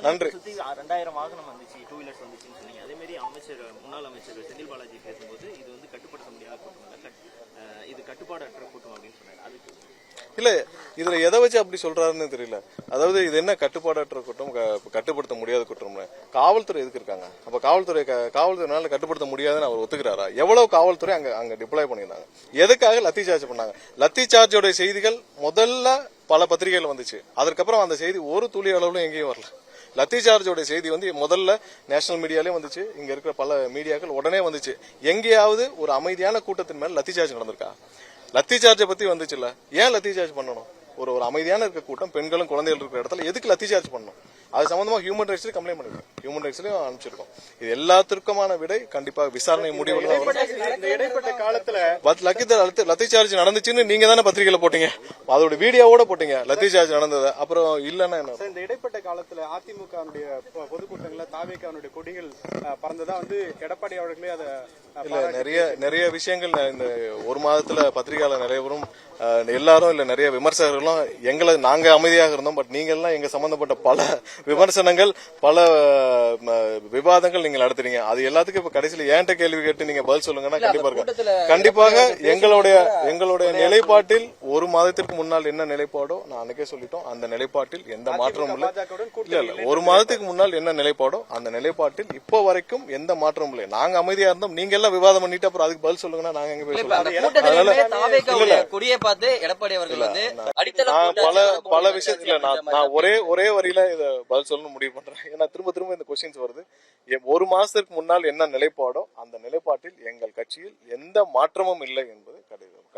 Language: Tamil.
நன்றி. ரெண்டாயிரம் வாகனம் வந்துச்சு டூ வீலர்ஸ் வந்துச்சுன்னு சொன்னீங்க. அதே மாதிரி அமைச்சர் முன்னாள் அமைச்சர் செந்தில் பாலாஜி பேசும்போது இது வந்து கட்டுப்படுத்த முடியாத கூட்டம் இது கட்டுப்பாடற்ற கூட்டம் அப்படின்னு சொன்னாரு. அதுக்கு இல்ல இதுல எதை வச்சு அப்படி சொல்றாருன்னு தெரியல. அதாவது இது என்ன கட்டுப்பாடற்ற குற்றம் க- கட்டுப்படுத்த முடியாத குற்றம்னு காவல்துறை எதுக்கு இருக்காங்க? அப்ப காவல்துறை க- காவல்துறைனால கட்டுப்படுத்த முடியாதுன்னு அவர் ஒத்துக்கிறாரா? எவ்வளவு காவல்துறை அங்க அங்க டிப்ளாய் பண்ணியிருந்தாங்க. எதுக்காக லத்தி சார்ஜ் பண்ணாங்க? லத்தி சார்ஜோட செய்திகள் முதல்ல பல பத்திரிகைகள் வந்துச்சு. அதற்கப்புறம் அந்த செய்தி ஒரு துளி அளவுலும் எங்கேயும் வரல. லத்தி சார்ஜோட செய்தி வந்து முதல்ல நேஷனல் மீடியாலே வந்துச்சு. இங்க இருக்கிற பல மீடியாக்கள் உடனே வந்துச்சு. எங்கேயாவது ஒரு அமைதியான கூட்டத்தின் மேல லத்தி சார்ஜ் நடந்திருக்கா? லத்தி சார்ஜை பத்தி வந்துச்சுல்ல. ஏன் லத்தி சார்ஜ் பண்ணணும்? ஒரு ஒரு அமைதியான இருக்க கூட்டம் பெண்களும் குழந்தைகள் இருக்கிற இடத்துல எதுக்கு லத்தி சார்ஜ் பண்ணணும்? அது சம்பந்தமா ஹியூமன் ரைட்ஸ் கம்ப்ளைண்ட் பண்ணிருக்கேன் ஹியூமன் ரைட்ஸ்லயும் அனுப்பிச்சிருக்கோம். இது எல்லாத்திற்குமான விடை கண்டிப்பா விசாரணை முடிவுல இடைப்பட்ட காலத்துல பட் லத்தி சார்ஜ் நடந்துச்சுன்னு நீங்க தானே பத்திரிகையில போட்டீங்க. அதோட வீடியோவோட போட்டீங்க லத்தி சார்ஜ் நடந்தது. அப்புறம் இல்லன்னா என்ன? இந்த இடைப்பட்ட காலத்துல அதிமுகவுடைய பொதுக்கூட்டங்கள்ல தாவேக்காவுடைய கொடிகள் பறந்ததா வந்து எடப்பாடி அவர்களே அதை இல்ல நிறைய நிறைய விஷயங்கள் இந்த ஒரு மாதத்துல பத்திரிகையாளர் நிறைய பேரும் எல்லாரும் இல்ல நிறைய விமர்சகர்களும் எங்களை நாங்க அமைதியாக இருந்தோம் பட் நீங்க எல்லாம் எங்க சம்பந்தப்பட்ட பல விமர்சனங்கள் பல விவாதங்கள் நீங்க நடத்துறீங்க. அது எல்லாத்துக்கும் இப்ப கடைசியில ஏன்ட்ட கேள்வி கேட்டு நீங்க பதில் சொல்லுங்கன்னா கண்டிப்பா கண்டிப்பாக எங்களுடைய எங்களுடைய நிலைப்பாட்டில் ஒரு மாதத்திற்கு முன்னால் என்ன நிலைப்பாடோ நான் அன்னைக்கே சொல்லிட்டோம். அந்த நிலைப்பாட்டில் எந்த மாற்றமும் இல்லை. இல்ல ஒரு மாதத்துக்கு முன்னால் என்ன நிலைப்பாடோ அந்த நிலைப்பாட்டில் இப்போ வரைக்கும் எந்த மாற்றமும் இல்லை. நாங்க அமைதியா இருந்தோம். நீங்க எல்லாம் விவாதம் பண்ணிட்டு அப்புறம் அதுக்கு பதில் சொல்லுங்கன்னா நாங்க எங்க தாவேக்காவுடைய கொடியை பார்த்து எடப்பாடி அவர்கள் வந்து பல பல விஷயத்துல நான் நான் ஒரே ஒரே வரியில இத பதில் சொல்லணும் முடிவு பண்றேன். ஏன்னா திரும்ப திரும்ப இந்த கொஸ்டின்ஸ் வருது. எ- ஒரு மாசத்துக்கு முன்னால் என்ன நிலைப்பாடோ அந்த நிலைப்பாட்டில் எங்கள் கட்சியில் எந்த மாற்றமும் இல்லை என்பது